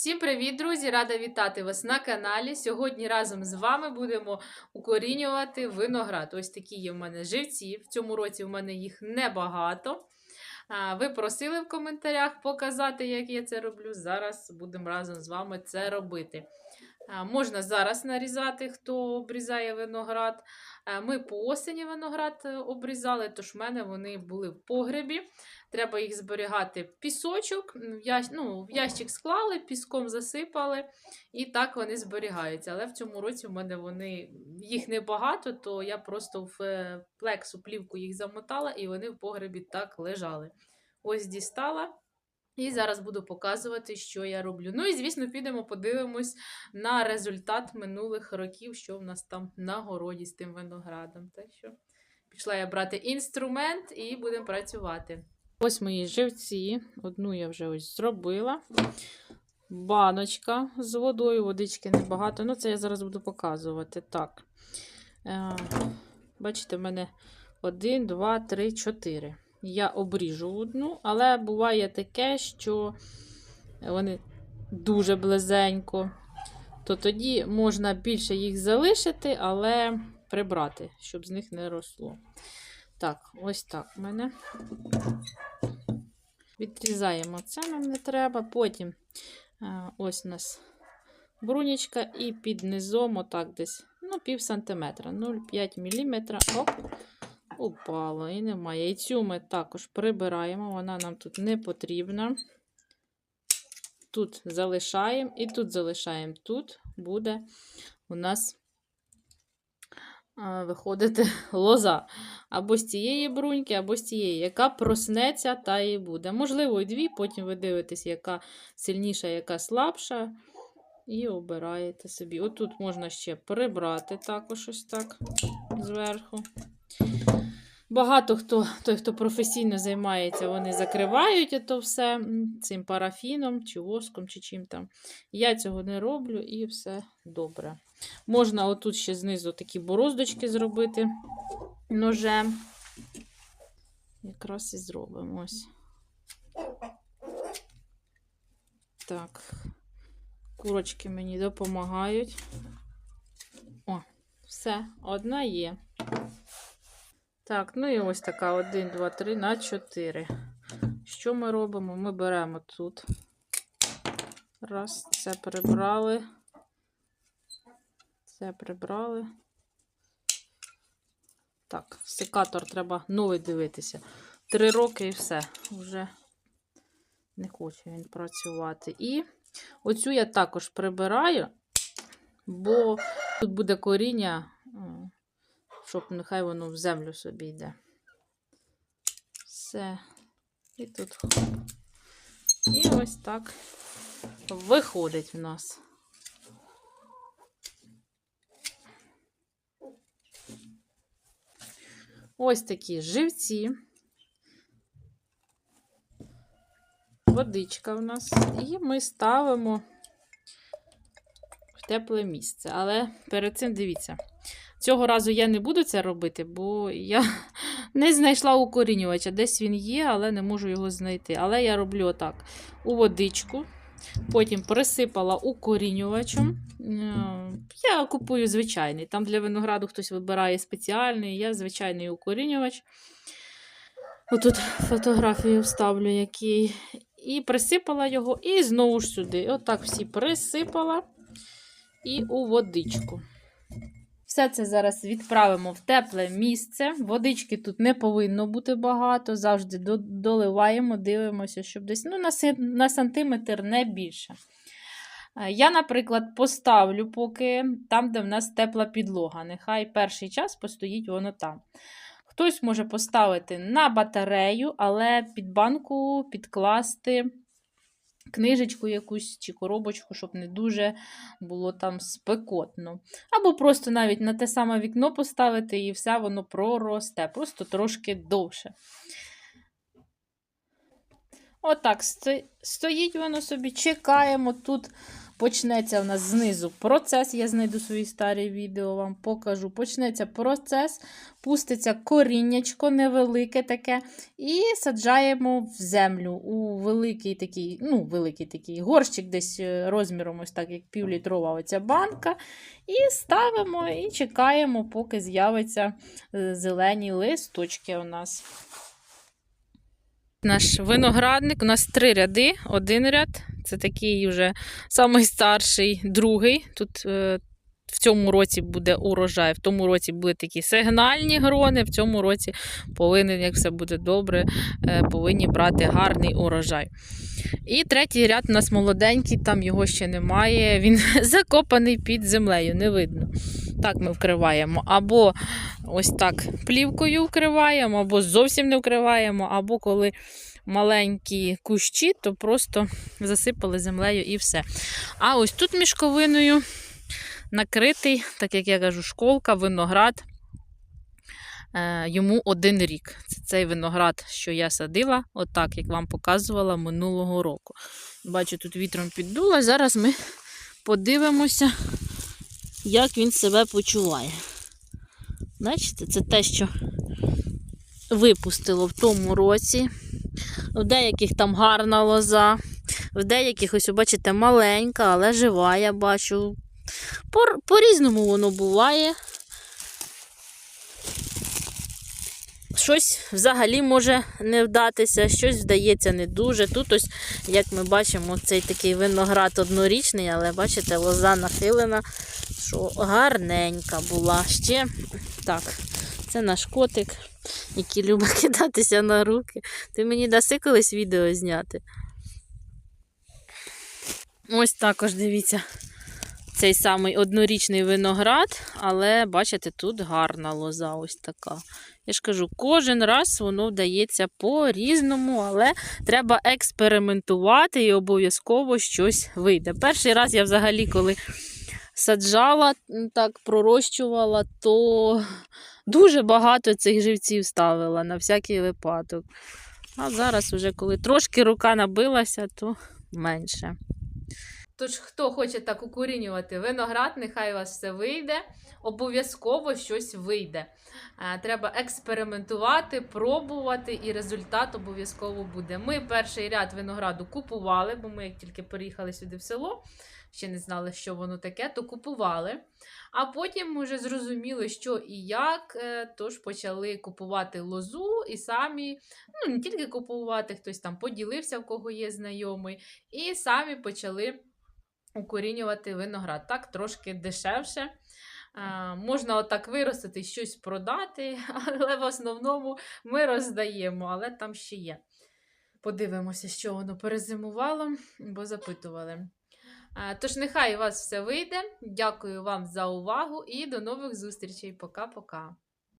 Всім привіт, друзі! Рада вітати вас на каналі. Сьогодні разом з вами будемо укорінювати виноград. Ось такі є в мене живці. В цьому році в мене їх небагато. Ви просили в коментарях показати, як я це роблю. Зараз будемо разом з вами це робити. Можна зараз нарізати, хто обрізає виноград. Ми по осені виноград е, обрізали, тож в мене вони були в погребі. Треба їх зберігати в пісочок, в, ящ... ну, в ящик склали, піском засипали, і так вони зберігаються. Але в цьому році в мене вони їх небагато, то я просто в плексу плівку їх замотала, і вони в погребі так лежали. Ось дістала. І зараз буду показувати, що я роблю. Ну і, звісно, підемо подивимось на результат минулих років, що в нас там на городі з тим виноградом. Так що пішла я брати інструмент і будемо працювати. Ось мої живці. Одну я вже ось зробила. Баночка з водою, водички небагато. Ну, це я зараз буду показувати. Так. Е, бачите, в мене 1, 2, 3, 4. Я обріжу одну, але буває таке, що вони дуже близенько. То тоді можна більше їх залишити, але прибрати, щоб з них не росло. Так, ось так в мене. Відрізаємо це нам не треба. Потім ось у нас брунічка, і під низом, отак десь, ну, пів сантиметра, 0,5 мм. Оп, упало і немає. І цю ми також прибираємо, вона нам тут не потрібна. Тут залишаємо і тут залишаємо. Тут буде у нас виходити лоза. Або з цієї бруньки, або з цієї, яка проснеться, та і буде. Можливо, і дві, потім ви дивитесь, яка сильніша, яка слабша. І обираєте собі. Отут можна ще прибрати також ось так зверху. Багато хто, той, хто професійно займається, вони закривають ото все цим парафіном, чи воском, чи чим там. Я цього не роблю і все добре. Можна отут ще знизу такі бороздочки зробити ножем. Якраз і зробимо ось. Так, курочки мені допомагають. О, все, одна є. Так, ну і ось така 1, 2, 3 на 4. Що ми робимо? Ми беремо тут. Раз, це прибрали. Це прибрали. Так, секатор треба новий дивитися. Три роки і все. Вже не хоче він працювати. І оцю я також прибираю, бо тут буде коріння, щоб нехай воно в землю собі йде. Все. І тут. І ось так виходить в нас. Ось такі живці. Водичка в нас. І ми ставимо в тепле місце. Але перед цим дивіться. Цього разу я не буду це робити, бо я не знайшла укорінювача. Десь він є, але не можу його знайти. Але я роблю отак: у водичку. Потім присипала укорінювачем. Е, Я купую звичайний. Там для винограду хтось вибирає спеціальний, я звичайний укорінювач. Отут фотографію вставлю, який. І присипала його, і знову ж сюди. Отак всі присипала і у водичку. Все це зараз відправимо в тепле місце. Водички тут не повинно бути багато. Завжди доливаємо, дивимося, щоб десь ну, на, сантиметр не більше. Е, Я, наприклад, поставлю поки там, де в нас тепла підлога. Нехай перший час постоїть воно там. Хтось може поставити на батарею, але під банку підкласти книжечку якусь чи коробочку, щоб не дуже було там спекотно. Або просто навіть на те саме вікно поставити і все воно проросте, просто трошки довше. Отак сто- стоїть воно собі, чекаємо. Тут почнеться у нас знизу процес. Я знайду свої старі відео, вам покажу. Почнеться процес, пуститься коріннячко невелике таке, і саджаємо в землю у великий такий, ну, великий такий горщик, десь е, розміром, ось так, як півлітрова оця банка. І ставимо і чекаємо, поки з'явиться е, зелені листочки у нас. Наш виноградник, у нас три ряди. Один ряд це такий вже самий старший, другий. Тут е, в цьому році буде урожай, в тому році були такі сигнальні грони, в цьому році повинен, як все буде добре, е, повинні брати гарний урожай. І третій ряд у нас молоденький, там його ще немає. Він закопаний під землею, не видно. Так ми вкриваємо. Або ось так плівкою вкриваємо, або зовсім не вкриваємо, або коли маленькі кущі, то просто засипали землею і все. А ось тут мішковиною накритий, так як я кажу, школка, виноград. Е, Йому один рік. Це цей виноград, що я садила, отак, як вам показувала минулого року. Бачу, тут вітром піддуло. Зараз ми подивимося, як він себе почуває. Бачите, це те, що випустило в тому році. В деяких там гарна лоза, в деяких, ось, бачите, маленька, але жива, я бачу. По- По-різному воно буває. Щось взагалі може не вдатися, щось вдається не дуже. Тут ось, як ми бачимо, цей такий виноград однорічний, але бачите, лоза нахилена, що гарненька була. Ще так, це наш котик, який любить кидатися на руки. Ти мені даси колись відео зняти. Ось також дивіться. Цей самий однорічний виноград, але бачите, тут гарна лоза ось така. Я ж кажу, кожен раз воно вдається по-різному, але треба експериментувати і обов'язково щось вийде. Перший раз я взагалі, коли саджала, так пророщувала, то дуже багато цих живців ставила на всякий випадок. А зараз, вже коли трошки рука набилася, то менше. Тож, хто хоче так укорінювати виноград, нехай у вас все вийде. Обов'язково щось вийде. Е, Треба експериментувати, пробувати, і результат обов'язково буде. Ми перший ряд винограду купували, бо ми як тільки переїхали сюди в село, ще не знали, що воно таке, то купували. А потім ми вже зрозуміли, що і як, е, тож почали купувати лозу і самі, ну не тільки купувати, хтось там поділився, в кого є знайомий, і самі почали укорінювати виноград. Так трошки дешевше. Можна отак виростити, щось продати, але в основному ми роздаємо, але там ще є. Подивимося, що воно перезимувало, бо запитували. Тож, нехай у вас все вийде. Дякую вам за увагу і до нових зустрічей. Пока-пока.